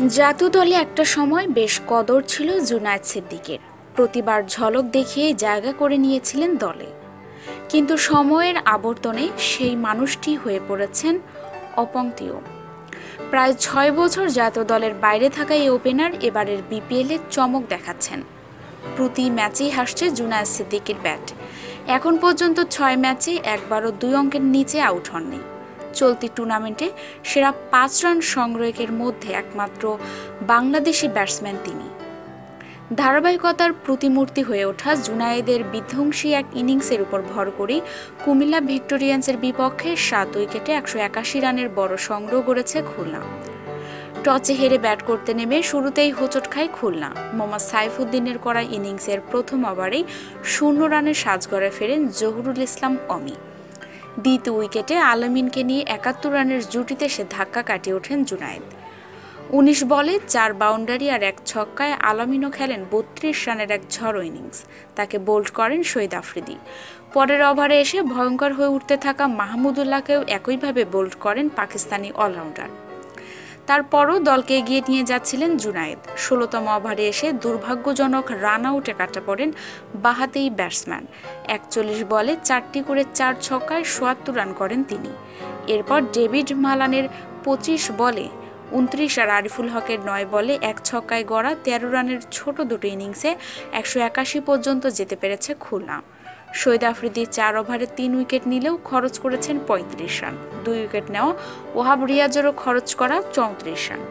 জাতীয় দলে একটা সময় বেশ কদর ছিল জুনায়েদ সিদ্দিকের প্রতিবার ঝলক দেখিয়ে জায়গা করে নিয়েছিলেন দলে। কিন্তু সময়ের আবর্তনে সেই মানুষটি হয়ে পড়েছেন অপংক্তীয় প্রায় ছয় বছর জাতীয় দলের বাইরে থাকা এই ওপেনার এবারের বিপিএলে চমক দেখাচ্ছেন। প্রতি ম্যাচেই হাসছে জুনায়েদ সিদ্দিকের ব্যাট। এখন পর্যন্ত ছয় ম্যাচে একবারও দুই অঙ্কের নিচে আউট হননি। চলতি টুর্নামেন্টে সেরা পাঁচ রান সংগ্রহের মধ্যে একমাত্র বাংলাদেশি ব্যাটসম্যান তিনি। ধারাবাহিকতার প্রতিমূর্তি হয়ে ওঠা জুনায়েদের বিধ্বংসী এক ইনিংসের উপর ভর করেই কুমিল্লা ভিক্টোরিয়ান্সের বিপক্ষে সাত উইকেটে একশো একাশি রানের বড় সংগ্রহ করেছে খুলনা। টচে হেরে ব্যাট করতে নেমে শুরুতেই হোঁচট খায় খুলনা। মোহাম্মদ সাইফুদ্দিনের করা ইনিংসের প্রথম ওভারেই শূন্য রানের সাজগড়ে ফেরেন জহুরুল ইসলাম অমি। দ্বিতীয় উইকেটে আলমিনকে নিয়ে একাত্তর রানের জুটিতে সে ধাক্কা কাটিয়ে ওঠেন জুনায়েদ। উনিশ বলে চার বাউন্ডারি আর এক ছক্কায় আলামিনও খেলেন বত্রিশ রানের এক ঝড় ইনিংস। তাকে বোল্ড করেন শহীদ আফ্রিদি। পরের ওভারে এসে ভয়ঙ্কর হয়ে উঠতে থাকা মাহমুদুল্লাহকেও একইভাবে বোল্ড করেন পাকিস্তানি অলরাউন্ডার। তারপরও দলকে এগিয়ে নিয়ে যাচ্ছিলেন জুনায়েদ। ষোলোতম ওভারে এসে দুর্ভাগ্যজনক রান আউটে কাটা পড়েন বাহাতেই ব্যাটসম্যান। একচল্লিশ বলে চারটি করে চার ছক্কায় সোয়াত্তর রান করেন তিনি। এরপর ডেভিড মালানের পঁচিশ বলে উনত্রিশ আর আরিফুল হকের নয় বলে এক ছক্কায় গড়া তেরো রানের ছোট দুটো ইনিংসে একশো একাশি পর্যন্ত যেতে পেরেছে খুলনা। শহীদ আফ্রিদি চার ওভারে তিন উইকেট নিলেও খরচ করেছেন পঁয়ত্রিশ রান। দুই উইকেট নেওয়া ওহাব রিয়াজেরও খরচ করা চৌত্রিশ রান।